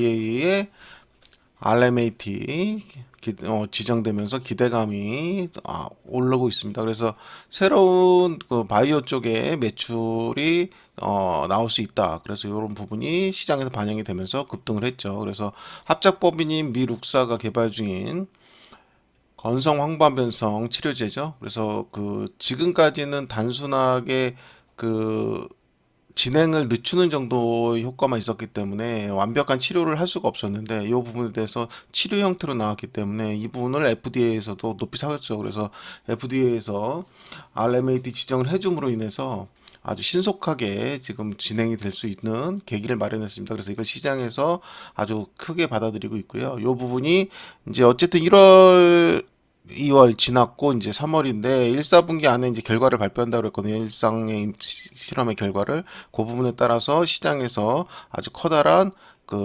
FDA의 RMAT 기- 어, 지정되면서 기대감이 아, 오르고 있습니다. 그래서 새로운 그 바이오 쪽에 매출이 어, 나올 수 있다. 그래서 이런 부분이 시장에서 반영이 되면서 급등을 했죠. 그래서 합작법인인 미 룩사가 개발 중인 건성 황반변성 치료제죠. 그래서 그 지금까지는 단순하게 그 진행을 늦추는 정도의 효과만 있었기 때문에 완벽한 치료를 할 수가 없었는데 이 부분에 대해서 치료 형태로 나왔기 때문에 이 부분을 FDA에서도 높이 사겼죠. 그래서 FDA에서 RMAT 지정을 해줌으로 인해서 아주 신속하게 지금 진행이 될 수 있는 계기를 마련했습니다. 그래서 이걸 시장에서 아주 크게 받아들이고 있고요. 이 부분이 이제 어쨌든 1월 2월 지났고 이제 3월인데 1, 4분기 안에 이제 결과를 발표한다고 그랬거든요. 일상의 시- 실험의 결과를 그 부분에 따라서 시장에서 아주 커다란 그